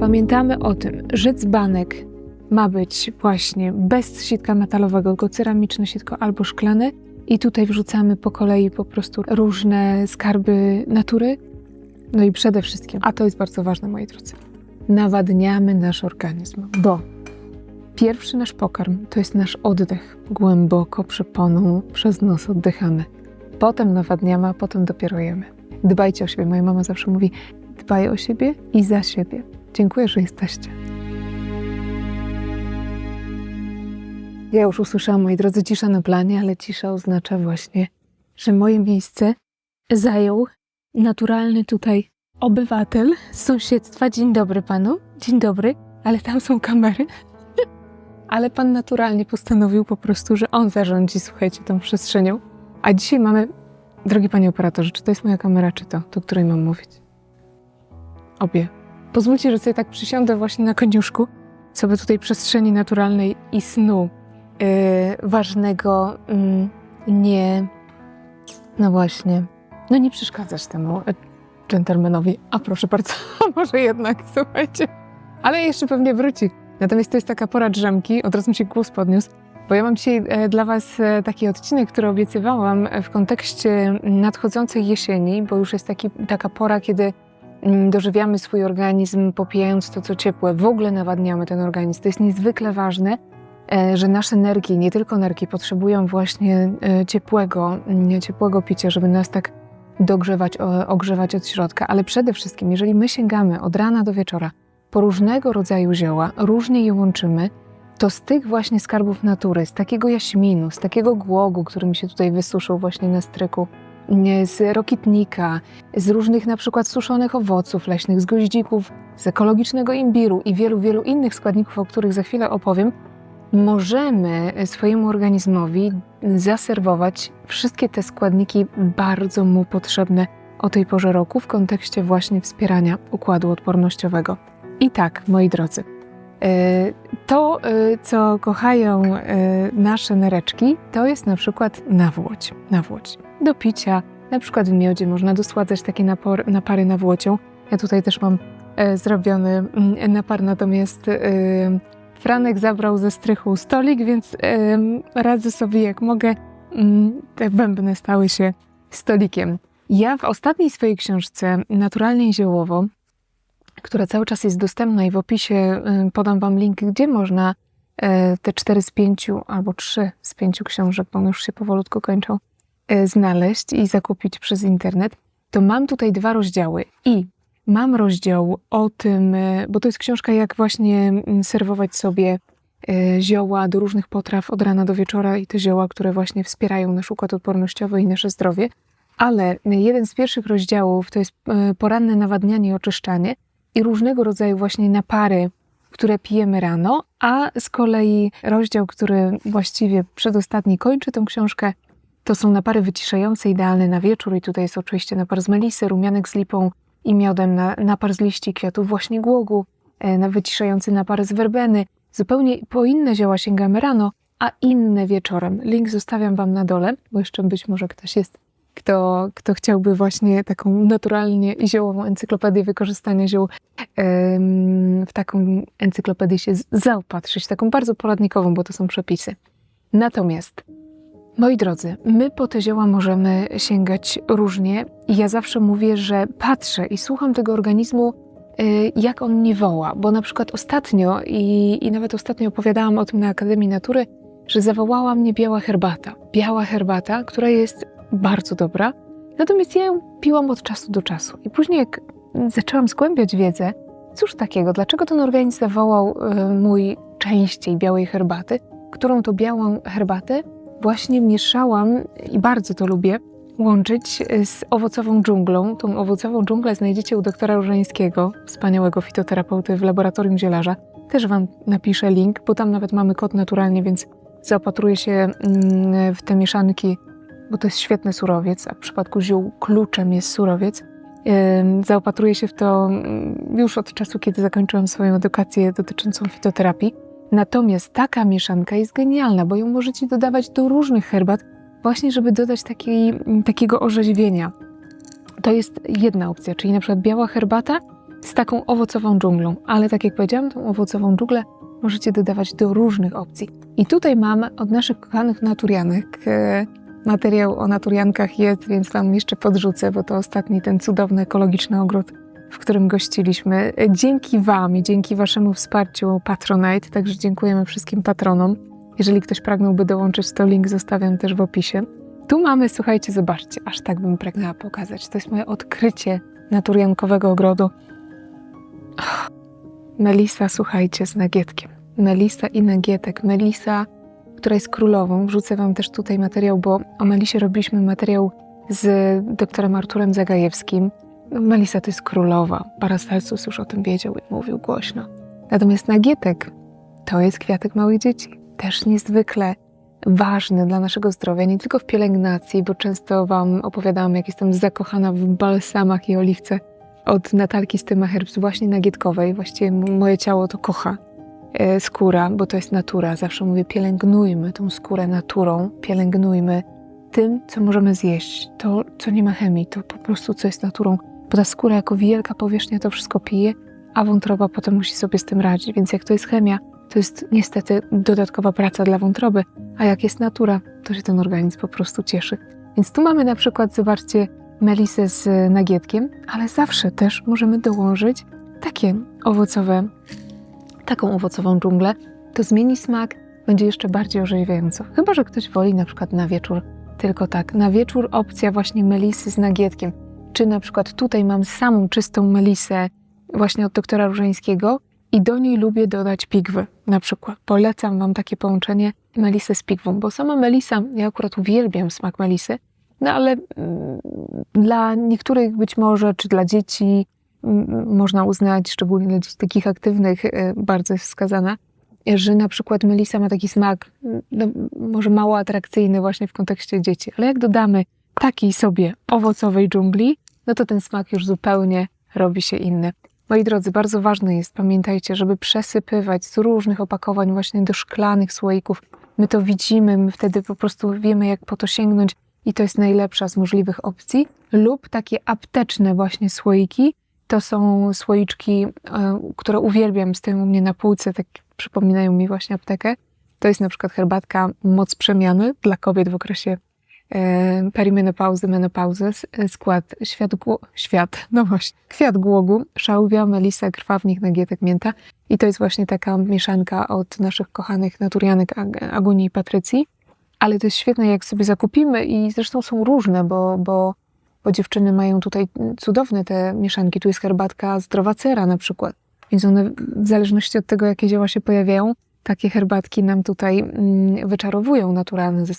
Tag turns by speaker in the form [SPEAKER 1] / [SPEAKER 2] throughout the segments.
[SPEAKER 1] pamiętamy o tym, że dzbanek ma być właśnie bez sitka metalowego, tylko ceramiczne sitko albo szklane. I tutaj wrzucamy po kolei po prostu różne skarby natury. No i przede wszystkim, a to jest bardzo ważne, moi drodzy, nawadniamy nasz organizm, bo pierwszy nasz pokarm to jest nasz oddech. Głęboko przeponą przez nos oddychamy. Potem nawadniamy, a potem dopiero jemy. Dbajcie o siebie. Moja mama zawsze mówi: dbaj o siebie i za siebie. Dziękuję, że jesteście. Ja już usłyszałam, moi drodzy, cisza na planie, ale cisza oznacza właśnie, że moje miejsce zajął naturalny tutaj obywatel z sąsiedztwa. Dzień dobry panu, dzień dobry, ale tam są kamery. ale pan naturalnie postanowił po prostu, że on zarządzi, słuchajcie, tą przestrzenią. A dzisiaj mamy, drogi panie operatorze, czy to jest moja kamera, czy to, do której mam mówić? Obie. Pozwólcie, że sobie tak przysiądę właśnie na koniuszku, co by tutaj przestrzeni naturalnej i snu yy, ważnego mm, nie. No właśnie. No nie przeszkadzasz temu e, dżentelmenowi. A proszę bardzo, może jednak, słuchajcie. Ale jeszcze pewnie wróci. Natomiast to jest taka pora drzemki, od razu mi się głos podniósł, bo ja mam dzisiaj e, dla Was e, taki odcinek, który obiecywałam w kontekście nadchodzącej jesieni, bo już jest taki, taka pora, kiedy dożywiamy swój organizm, popijając to, co ciepłe. W ogóle nawadniamy ten organizm. To jest niezwykle ważne, e, że nasze nerki, nie tylko nerki, potrzebują właśnie e, ciepłego, mm, ciepłego picia, żeby nas tak dogrzewać, ogrzewać od środka. Ale przede wszystkim, jeżeli my sięgamy od rana do wieczora po różnego rodzaju zioła, różnie je łączymy, to z tych właśnie skarbów natury, z takiego jaśminu, z takiego głogu, który mi się tutaj wysuszył właśnie na stryku, z rokitnika, z różnych na przykład suszonych owoców leśnych, z goździków, z ekologicznego imbiru i wielu, wielu innych składników, o których za chwilę opowiem, możemy swojemu organizmowi zaserwować wszystkie te składniki bardzo mu potrzebne o tej porze roku w kontekście właśnie wspierania układu odpornościowego. I tak, moi drodzy, e, to, e, co kochają e, nasze nereczki, to jest na przykład nawłoć. nawłoć. Do picia, na przykład w miodzie można dosładzać takie napor, napary nawłocią. Ja tutaj też mam e, zrobiony mm, napar, natomiast Franek zabrał ze strychu stolik, więc radzę sobie jak mogę. Mm, Te bębny stały się stolikiem. Ja w ostatniej swojej książce Naturalnie i ziołowo, która cały czas jest dostępna i w opisie y, podam Wam link, gdzie można e, te cztery z pięciu albo trzy z pięciu książek, bo one już się powolutku kończą, e, znaleźć i zakupić przez internet, to mam tutaj dwa rozdziały i mam rozdział o tym, bo to jest książka jak właśnie mm, serwować sobie zioła do różnych potraw od rana do wieczora i te zioła, które właśnie wspierają nasz układ odpornościowy i nasze zdrowie. Ale jeden z pierwszych rozdziałów to jest poranne nawadnianie i oczyszczanie i różnego rodzaju właśnie napary, które pijemy rano, a z kolei rozdział, który właściwie przedostatni kończy tę książkę, to są napary wyciszające, idealne na wieczór i tutaj jest oczywiście napar z melisy, rumianek z lipą i miodem, na, napar z liści kwiatów właśnie głogu, e, na wyciszający napar z werbeny. Zupełnie po inne zioła sięgamy rano, a inne wieczorem. Link zostawiam Wam na dole, bo jeszcze być może ktoś jest, kto, kto chciałby właśnie taką naturalnie ziołową encyklopedię wykorzystania ziół w taką encyklopedię się zaopatrzyć, taką bardzo poradnikową, bo to są przepisy. Natomiast, moi drodzy, my po te zioła możemy sięgać różnie i ja zawsze mówię, że patrzę i słucham tego organizmu, y, jak on mnie woła, bo na przykład ostatnio i, i nawet ostatnio opowiadałam o tym na Akademii Natury, że zawołała mnie biała herbata. Biała herbata, która jest bardzo dobra, natomiast ja ją piłam od czasu do czasu. I później jak zaczęłam zgłębiać wiedzę, cóż takiego, dlaczego ten organizm zawołał y, mój częściej białej herbaty, którą to białą herbatę właśnie mieszałam i bardzo to lubię łączyć z owocową dżunglą. Tą owocową dżunglę znajdziecie u doktora Różańskiego, wspaniałego fitoterapeuty w laboratorium zielarza. Też Wam napiszę link, bo tam nawet mamy kod naturalnie, więc zaopatruję się mm, w te mieszanki, bo to jest świetny surowiec, a w przypadku ziół kluczem jest surowiec. Zaopatruję się w to mm, już od czasu, kiedy zakończyłam swoją edukację dotyczącą fitoterapii. Natomiast taka mieszanka jest genialna, bo ją możecie dodawać do różnych herbat, właśnie żeby dodać takiej, takiego orzeźwienia. To jest jedna opcja, czyli na przykład biała herbata z taką owocową dżunglą. Ale tak jak powiedziałam, tą owocową dżunglę możecie dodawać do różnych opcji. I tutaj mam od naszych kochanych naturianek e, materiał o naturiankach jest, więc Wam jeszcze podrzucę, bo to ostatni ten cudowny ekologiczny ogród, w którym gościliśmy. Dzięki Wam i dzięki Waszemu wsparciu Patronite, także dziękujemy wszystkim patronom. Jeżeli ktoś pragnąłby dołączyć, to link zostawiam też w opisie. Tu mamy, słuchajcie, zobaczcie, aż tak bym pragnęła pokazać. To jest moje odkrycie naturiankowego ogrodu. Melisa, słuchajcie, z nagietkiem. Melisa i nagietek. Melisa, która jest królową. Wrzucę Wam też tutaj materiał, bo o Melisie robiliśmy materiał z doktorem Arturem Zagajewskim. Melisa to jest królowa. Parastalsus już o tym wiedział i mówił głośno. Natomiast nagietek to jest kwiatek małych dzieci. Też niezwykle ważny dla naszego zdrowia, nie tylko w pielęgnacji, bo często Wam opowiadałam, jak jestem zakochana w balsamach i oliwce od Natalki Styma Herbs, właśnie nagietkowej. Właściwie moje ciało to kocha. E, skóra, bo to jest natura. Zawsze mówię, pielęgnujmy tą skórę naturą, pielęgnujmy tym, co możemy zjeść. To, co nie ma chemii, to po prostu co jest naturą, bo ta skóra jako wielka powierzchnia to wszystko pije, a wątroba potem musi sobie z tym radzić. Więc jak to jest chemia, to jest niestety dodatkowa praca dla wątroby, a jak jest natura, to się ten organizm po prostu cieszy. Więc tu mamy na przykład, zobaczcie, melisę z nagietkiem, ale zawsze też możemy dołożyć takie owocowe, taką owocową dżunglę. To zmieni smak, będzie jeszcze bardziej orzeźwiająco. Chyba, że ktoś woli na przykład na wieczór tylko tak. Na wieczór opcja właśnie melisy z nagietkiem. Czy na przykład tutaj mam samą czystą melisę właśnie od doktora Różańskiego i do niej lubię dodać pigwy na przykład. Polecam Wam takie połączenie melisy z pigwą, bo sama melisa, ja akurat uwielbiam smak melisy, no ale mm, dla niektórych być może, czy dla dzieci, można uznać, szczególnie dla dzieci takich aktywnych, y, bardzo jest wskazana, że na przykład melisa ma taki smak, no, może mało atrakcyjny właśnie w kontekście dzieci, ale jak dodamy takiej sobie owocowej dżungli, no to ten smak już zupełnie robi się inny. Moi drodzy, bardzo ważne jest, pamiętajcie, żeby przesypywać z różnych opakowań właśnie do szklanych słoików. My to widzimy, my wtedy po prostu wiemy, jak po to sięgnąć i to jest najlepsza z możliwych opcji. Lub takie apteczne właśnie słoiki, to są słoiczki, e, które uwielbiam, stoją u mnie na półce, tak przypominają mi właśnie aptekę. To jest na przykład herbatka moc przemiany dla kobiet w okresie e, perimenopauzy, menopauzy. E, skład świat, świat, no właśnie, kwiat głogu, szałwia, melisa, krwawnik, nagietek, mięta. I to jest właśnie taka mieszanka od naszych kochanych naturianek Ag Agonii i Patrycji. Ale to jest świetne, jak sobie zakupimy i zresztą są różne, bo, bo, bo dziewczyny mają tutaj cudowne te mieszanki. Tu jest herbatka zdrowa cera na przykład. Więc one w zależności od tego, jakie zioła się pojawiają, takie herbatki nam tutaj mm, wyczarowują naturalne ze,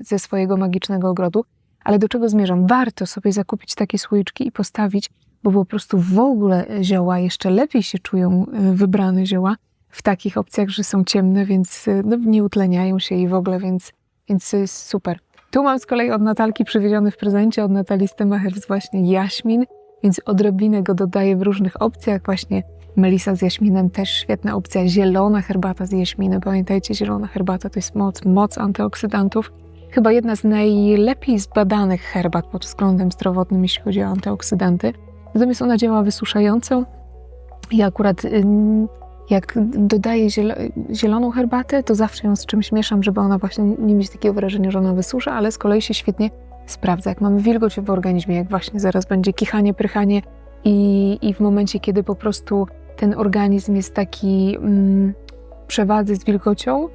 [SPEAKER 1] ze swojego magicznego ogrodu. Ale do czego zmierzam? Warto sobie zakupić takie słoiczki i postawić, bo po prostu w ogóle zioła jeszcze lepiej się czują y, wybrane zioła w takich opcjach, że są ciemne, więc y, no, nie utleniają się i w ogóle, więc, więc jest super. Tu mam z kolei od Natalki przywieziony w prezencie od Natalii Stemachers właśnie jaśmin, więc odrobinę go dodaję w różnych opcjach, właśnie Melisa z jaśminem też świetna opcja. Zielona herbata z jaśminem. Pamiętajcie, zielona herbata to jest moc, moc antyoksydantów. Chyba jedna z najlepiej zbadanych herbat pod względem zdrowotnym, jeśli chodzi o antyoksydanty. Natomiast ona działa wysuszająco. I akurat jak dodaję zieloną herbatę, to zawsze ją z czymś mieszam, żeby ona właśnie nie mieć takiego wrażenia, że ona wysusza, ale z kolei się świetnie sprawdza. Jak mamy wilgoć w organizmie, jak właśnie zaraz będzie kichanie, prychanie i, i w momencie, kiedy po prostu ten organizm jest taki mm, z wilgocią,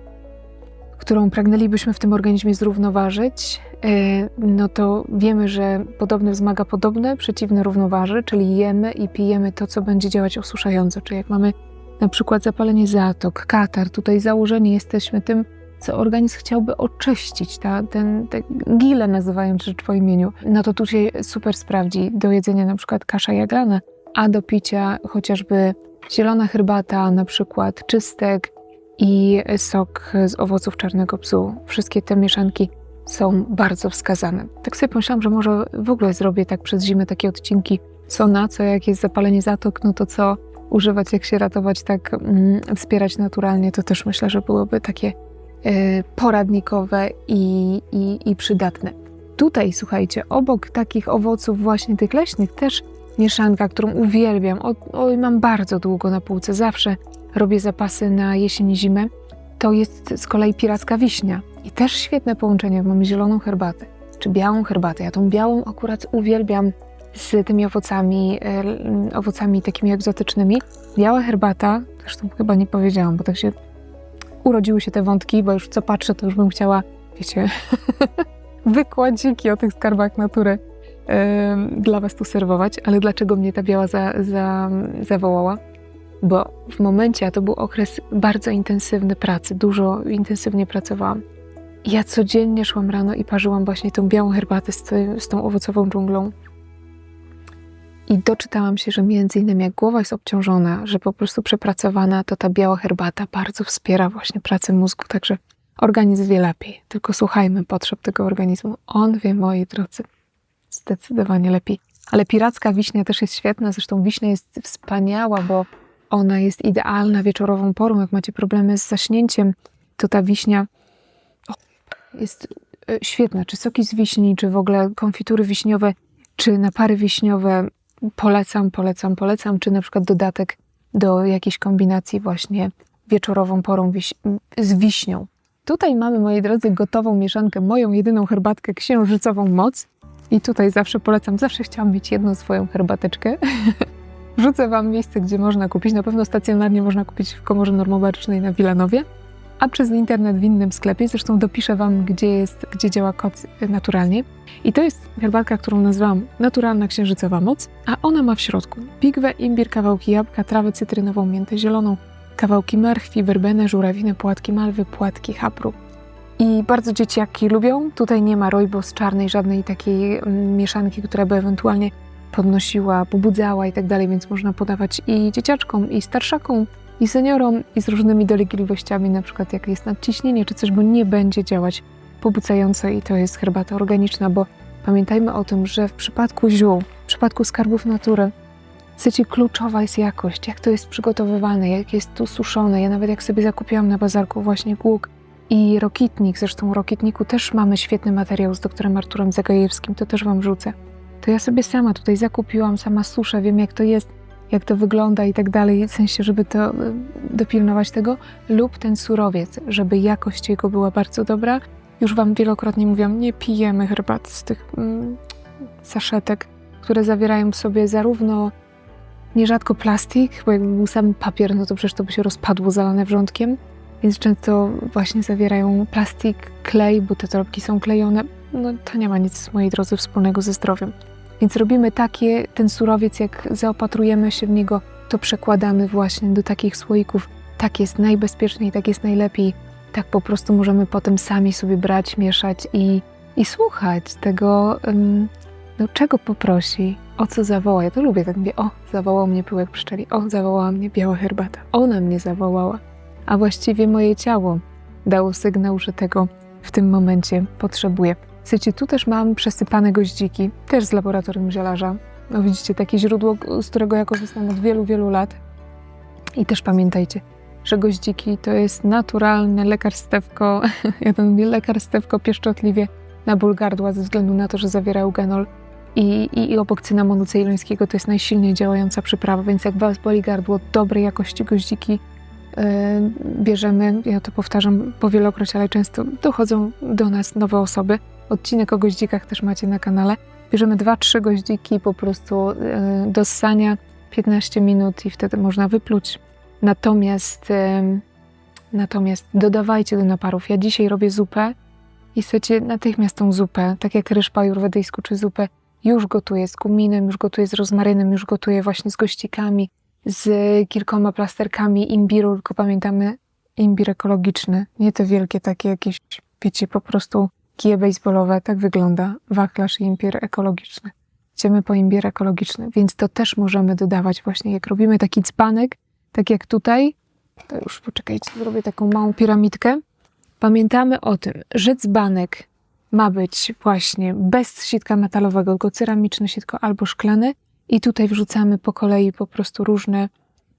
[SPEAKER 1] którą pragnęlibyśmy w tym organizmie zrównoważyć, e, no to wiemy, że podobne wzmaga podobne, przeciwne równoważy, czyli jemy i pijemy to, co będzie działać osuszająco. Czyli jak mamy na przykład zapalenie zatok, katar, tutaj założeni jesteśmy tym, co organizm chciałby oczyścić, ta, ten, te gile nazywają rzecz po imieniu, no to tu się super sprawdzi do jedzenia na przykład kasza jaglana, a do picia chociażby zielona herbata, na przykład czystek i sok z owoców czarnego psu. Wszystkie te mieszanki są bardzo wskazane. Tak sobie pomyślałam, że może w ogóle zrobię tak przez zimę takie odcinki, co na co, jak jest zapalenie zatok, no to co używać, jak się ratować, tak mm, wspierać naturalnie, to też myślę, że byłoby takie y, poradnikowe i, i, i przydatne. Tutaj, słuchajcie, obok takich owoców właśnie tych leśnych też mieszanka, którą uwielbiam. O, oj, mam bardzo długo na półce, zawsze robię zapasy na jesień i zimę. To jest z kolei piracka wiśnia. I też świetne połączenie, mamy zieloną herbatę, czy białą herbatę. Ja tą białą akurat uwielbiam z tymi owocami, e, owocami takimi egzotycznymi. Biała herbata, zresztą chyba nie powiedziałam, bo tak się urodziły się te wątki, bo już co patrzę, to już bym chciała, wiecie, wykładziki o tych skarbach natury dla Was tu serwować. Ale dlaczego mnie ta biała za, za, zawołała? Bo w momencie, a to był okres bardzo intensywny pracy, dużo intensywnie pracowałam. Ja codziennie szłam rano i parzyłam właśnie tą białą herbatę z, z tą owocową dżunglą. I doczytałam się, że między innymi jak głowa jest obciążona, że po prostu przepracowana, to ta biała herbata bardzo wspiera właśnie pracę mózgu, także organizm wie lepiej. Tylko słuchajmy potrzeb tego organizmu. On wie, moi drodzy, zdecydowanie lepiej. Ale piracka wiśnia też jest świetna, zresztą wiśnia jest wspaniała, bo ona jest idealna wieczorową porą. Jak macie problemy z zaśnięciem, to ta wiśnia jest e, świetna. Czy soki z wiśni, czy w ogóle konfitury wiśniowe, czy napary wiśniowe. Polecam, polecam, polecam. Czy na przykład dodatek do jakiejś kombinacji właśnie wieczorową porą wiś z wiśnią. Tutaj mamy, moi drodzy, gotową mieszankę, moją jedyną herbatkę księżycową moc. I tutaj zawsze polecam, zawsze chciałam mieć jedną swoją herbateczkę. Wrzucę Wam miejsce, gdzie można kupić. Na pewno stacjonarnie można kupić w komorze normobarycznej na Wilanowie, a przez internet w innym sklepie. Zresztą dopiszę Wam, gdzie, jest, gdzie działa kod naturalnie. I to jest herbatka, którą nazwałam Naturalna Księżycowa Moc, a ona ma w środku pigwę, imbir, kawałki jabłka, trawę cytrynową, miętę zieloną, kawałki marchwi, werbenę, żurawinę, płatki malwy, płatki hapru. I bardzo dzieciaki lubią. Tutaj nie ma rojbos czarnej, żadnej takiej mm, mieszanki, która by ewentualnie podnosiła, pobudzała i tak dalej, więc można podawać i dzieciaczkom, i starszakom, i seniorom, i z różnymi dolegliwościami, na przykład jak jest nadciśnienie czy coś, bo nie będzie działać pobudzająco i to jest herbata organiczna, bo pamiętajmy o tym, że w przypadku ziół, w przypadku skarbów natury, Słuchajcie, kluczowa jest jakość, jak to jest przygotowywane, jak jest tu suszone. Ja nawet jak sobie zakupiłam na bazarku właśnie głuk i rokitnik, zresztą w rokitniku też mamy świetny materiał z doktorem Arturem Zagajewskim, to też Wam wrzucę to ja sobie sama tutaj zakupiłam, sama suszę, wiem jak to jest, jak to wygląda i tak dalej, w sensie, żeby to y, dopilnować tego, lub ten surowiec, żeby jakość jego była bardzo dobra. Już Wam wielokrotnie mówiłam, nie pijemy herbat z tych mm, saszetek, które zawierają w sobie zarówno nierzadko plastik, bo jakby był sam papier, no to przecież to by się rozpadło zalane wrzątkiem, więc często właśnie zawierają plastik, klej, bo te torebki są klejone. No to nie ma nic w mojej drodze wspólnego ze zdrowiem. Więc robimy takie, ten surowiec, jak zaopatrujemy się w niego, to przekładamy właśnie do takich słoików. Tak jest najbezpieczniej, tak jest najlepiej. Tak po prostu możemy potem sami sobie brać, mieszać i, i słuchać tego, no, czego poprosi, o co zawoła. Ja to lubię, tak mówię, o, zawołał mnie pyłek pszczeli, o, zawołała mnie biała herbata, ona mnie zawołała. A właściwie moje ciało dało sygnał, że tego w tym momencie potrzebuje. Słuchajcie, tu też mam przesypane goździki, też z laboratorium zielarza. No widzicie, takie źródło, z którego ja korzystam od wielu, wielu lat. I też pamiętajcie, że goździki to jest naturalne lekarstewko, ja to mówię lekarstewko pieszczotliwie na ból gardła ze względu na to, że zawiera eugenol. I, i, i obok cynamonu cejlońskiego to jest najsilniej działająca przyprawa, więc jak Was boli gardło, dobrej jakości goździki yy, bierzemy. Ja to powtarzam powielokroć, ale często dochodzą do nas nowe osoby, Odcinek o goździkach też macie na kanale. Bierzemy 2-3 goździki po prostu e, do ssania 15 minut i wtedy można wypluć. Natomiast, e, natomiast dodawajcie do naparów. Ja dzisiaj robię zupę i chcecie natychmiast tą zupę, tak jak ryż pajurwedyjsku czy zupę, już gotuję z kuminem, już gotuję z rozmarynem, już gotuję właśnie z goździkami, z kilkoma plasterkami imbiru, tylko pamiętamy imbir ekologiczny, nie te wielkie takie jakieś, wiecie, po prostu Kije baseballowe, tak wygląda wachlarz i ekologiczny. Idziemy po imbier ekologiczny, więc to też możemy dodawać właśnie, jak robimy taki dzbanek, tak jak tutaj, to już poczekajcie, zrobię taką małą piramidkę. Pamiętamy o tym, że dzbanek ma być właśnie bez sitka metalowego, tylko ceramiczne sitko albo szklane i tutaj wrzucamy po kolei po prostu różne,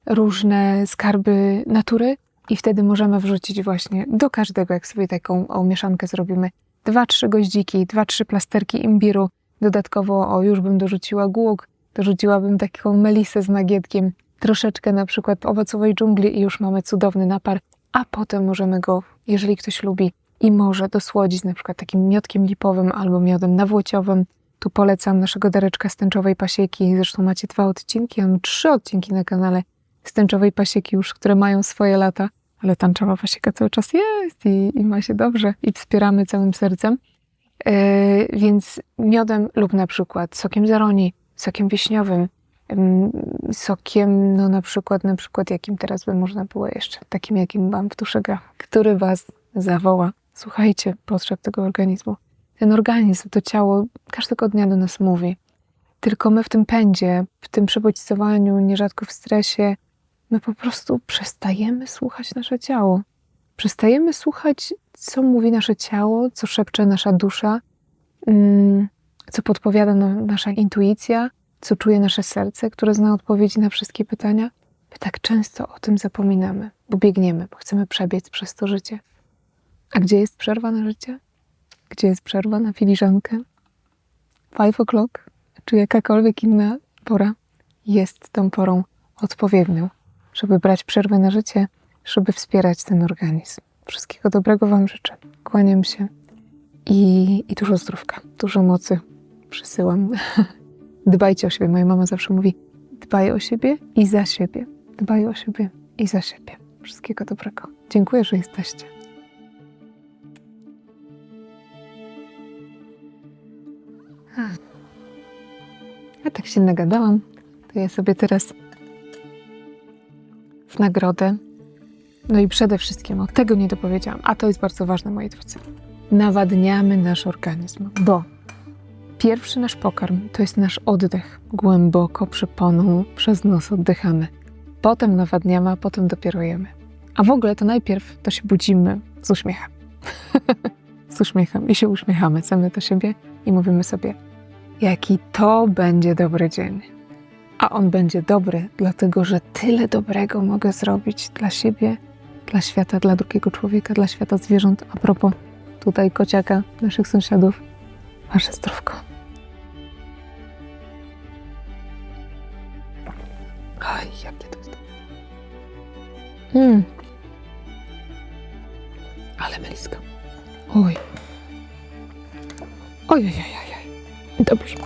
[SPEAKER 1] różne skarby natury i wtedy możemy wrzucić właśnie do każdego, jak sobie taką mieszankę zrobimy, dwa, trzy goździki, dwa, trzy plasterki imbiru. Dodatkowo, o już bym dorzuciła głuk, to rzuciłabym taką melisę z nagietkiem, troszeczkę na przykład owocowej dżungli i już mamy cudowny napar, a potem możemy go, jeżeli ktoś lubi i może dosłodzić na przykład takim miodkiem lipowym albo miodem nawłociowym. Tu polecam naszego dareczka z tęczowej pasieki. Zresztą macie dwa odcinki, mam trzy odcinki na kanale z tęczowej pasieki już, które mają swoje lata, ale tęczowa pasieka cały czas jest i, i ma się dobrze i wspieramy całym sercem. Yy, więc miodem lub na przykład sokiem zaroni, sokiem wiśniowym, ym, sokiem, no na przykład, na przykład jakim teraz by można było jeszcze, takim jakim mam w tuszega, który was zawoła. Słuchajcie potrzeb tego organizmu. Ten organizm, to ciało każdego dnia do nas mówi. Tylko my w tym pędzie, w tym przebodźcowaniu, nierzadko w stresie, my po prostu przestajemy słuchać nasze ciało. Przestajemy słuchać, co mówi nasze ciało, co szepcze nasza dusza, mm, co podpowiada nam nasza intuicja, co czuje nasze serce, które zna odpowiedzi na wszystkie pytania. My tak często o tym zapominamy, bo biegniemy, bo chcemy przebiec przez to życie. A gdzie jest przerwa na życie? Gdzie jest przerwa na filiżankę? Five o'clock, czy jakakolwiek inna pora jest tą porą odpowiednią, żeby brać przerwę na życie, żeby wspierać ten organizm. Wszystkiego dobrego Wam życzę. Kłaniam się i, i dużo zdrówka, dużo mocy przysyłam. Dbajcie o siebie. Moja mama zawsze mówi: dbaj o siebie i za siebie. Dbaj o siebie i za siebie. Wszystkiego dobrego. Dziękuję, że jesteście. Ja tak się nagadałam, to ja sobie teraz w nagrodę. No i przede wszystkim, o tego nie dopowiedziałam, a to jest bardzo ważne, moi drodzy. Nawadniamy nasz organizm, bo pierwszy nasz pokarm to jest nasz oddech. Głęboko przeponą przez nos oddychamy. Potem nawadniamy, a potem dopiero jemy. A w ogóle to najpierw to się budzimy z uśmiechem. z uśmiechem i się uśmiechamy same do siebie i mówimy sobie, jaki to będzie dobry dzień. A on będzie dobry, dlatego że tyle dobrego mogę zrobić dla siebie, dla świata, dla drugiego człowieka, dla świata zwierząt. A propos tutaj kociaka, naszych sąsiadów, wasze zdrówko. Oj, jakie to jest. Mm. Ale meliska. Oj, oj, oj, oj. oj. Dobrze.